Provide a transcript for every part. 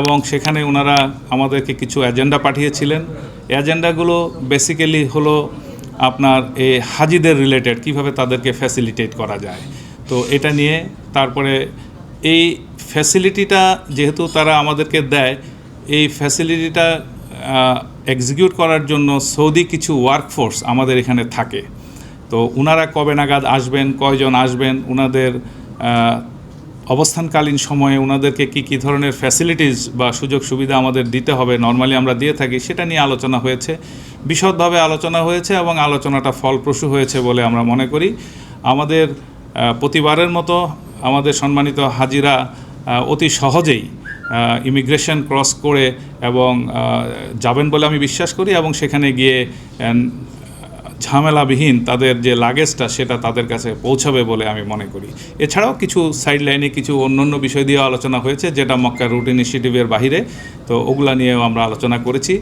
এবং সেখানে ওনারা আমাদেরকে কিছু এজেন্ডা পাঠিয়েছিলেন। এজেন্ডাগুলো বেসিক্যালি হলো আপনার এই হাজিদের রিলেটেড কীভাবে তাদেরকে ফ্যাসিলিটেট করা যায়। তো এটা নিয়ে তারপরে এই ফ্যাসিলিটিটা যেহেতু তারা আমাদেরকে দেয়, এই ফ্যাসিলিটিটা এক্সিকিউট করার জন্য সৌদি কিছু ওয়ার্কফোর্স আমাদের এখানে থাকে। তো ওনারা কবে নাগাদ আসবেন, কয়জন আসবেন ওনাদের অবস্থানকালীন সময়ে ওনাদেরকে কী কী ধরনের ফ্যাসিলিটিস বা সুযোগ সুবিধা আমাদের দিতে হবে নর্মালি আমরা দিয়ে থাকি, সেটা নিয়ে আলোচনা হয়েছে। বিশদভাবে আলোচনা হয়েছে এবং আলোচনাটা ফলপ্রসূ হয়েছে বলে আমরা মনে করি। আমাদের প্রতিবারের মতো আমাদের সম্মানিত হাজিরা অতি সহজেই ইমিগ্রেশন ক্রস করে এবং যাবেন বলে আমি বিশ্বাস করি এবং সেখানে গিয়ে ঝামেলাবিহীন তাদের যে লাগেজটা সেটা তাদের কাছে পৌঁছাবে বলে আমি মনে করি। এছাড়াও কিছু সাইড লাইনে কিছু অন্যান্য বিষয় দিয়েও আলোচনা হয়েছে, যেটা মক্কা রুট ইনিশিয়েটিভের বাহিরে। তো ওগুলা নিয়েও আমরা আলোচনা করেছি।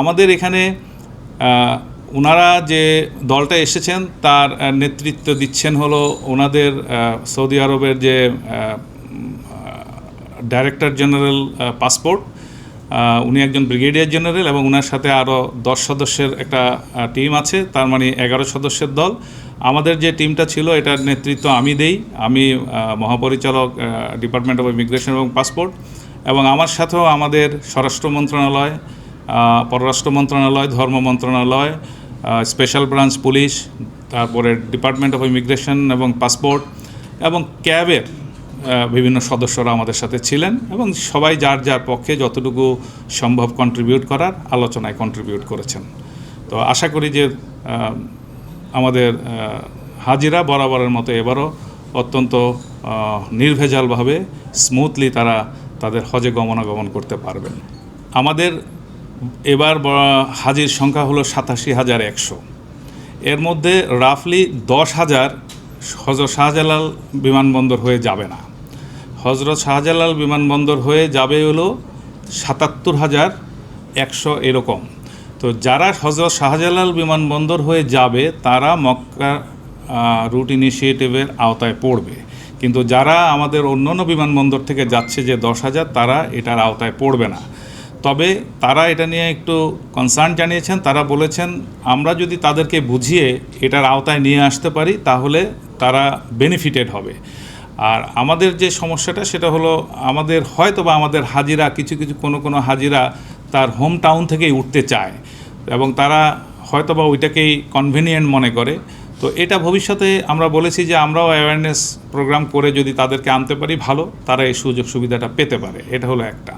আমাদের এখানে ওনারা যে দলটা এসেছেন, তার নেতৃত্ব দিচ্ছেন হলো ওনাদের সৌদি আরবের যে ডাইরেক্টর জেনারেল পাসপোর্ট উনি একজন ব্রিগেডিয়ার জেনারেল এবং ওনার সাথে আরও দশ সদস্যের একটা টিম আছে, তার মানে এগারো সদস্যের দল। আমাদের যে টিমটা ছিল, এটার নেতৃত্ব আমি দেই। আমি মহাপরিচালক ডিপার্টমেন্ট অফ ইমিগ্রেশন এবং পাসপোর্ট। এবং আমার সাথেও আমাদের স্বরাষ্ট্র মন্ত্রণালয় পররাষ্ট্র মন্ত্রণালয়, ধর্ম মন্ত্রণালয় স্পেশাল ব্রাঞ্চ পুলিশ, তারপরে ডিপার্টমেন্ট অফ ইমিগ্রেশন এবং পাসপোর্ট এবং ক্যাবের বিভিন্ন সদস্যরা আমাদের সাথে ছিলেন এবং সবাই যার যার পক্ষে যতটুকু সম্ভব কন্ট্রিবিউট করার আলোচনায় কন্ট্রিবিউট করেছেন। তো আশা করি যে আমাদের হাজিরা বরাবরের মতো এবারও অত্যন্ত নির্ভেজালভাবে স্মুথলি তারা তাদের হজে গমনাগমন করতে পারবেন। আমাদের এবার হাজির সংখ্যা হলো সাতাশি হাজার একশো। এর মধ্যে রাফলি দশ হাজার হজরত শাহজালাল বিমানবন্দর হয়ে যাবে না। হজরত শাহজালাল বিমানবন্দর হয়ে যাবে হলো সাতাত্তর হাজার একশো এরকম। তো যারা হজরত শাহজালাল বিমানবন্দর হয়ে যাবে, তারা মক্কা রুট ইনিশিয়েটিভের আওতায় পড়বে। কিন্তু যারা আমাদের অন্যান্য বিমানবন্দর থেকে যাচ্ছে যে দশ হাজার, তারা এটার আওতায় পড়বে না। তবে তারা এটা নিয়ে একটু কনসার্ন জানিয়েছেন, তারা বলেছেন, আমরা যদি তাদেরকে বুঝিয়ে এটার আওতায় নিয়ে আসতে পারি, তাহলে তারা বেনিফিটেড হবে। আর আমাদের যে সমস্যাটা সেটা হলো আমাদের হয়তো বা আমাদের হাজিরা, কিছু কিছু কোনো কোনো হাজিরা তার হোম টাউন থেকেই উঠতে চায় এবং তারা হয়তো বা ওইটাকেই কনভিনিয়েন্ট মনে করে। তো এটা ভবিষ্যতে আমরা বলেছি যে আমরাও অ্যাওয়ারনেস প্রোগ্রাম করে যদি তাদেরকে আনতে পারি ভালো, তারা এই সুযোগ সুবিধাটা পেতে পারে। এটা হলো একটা।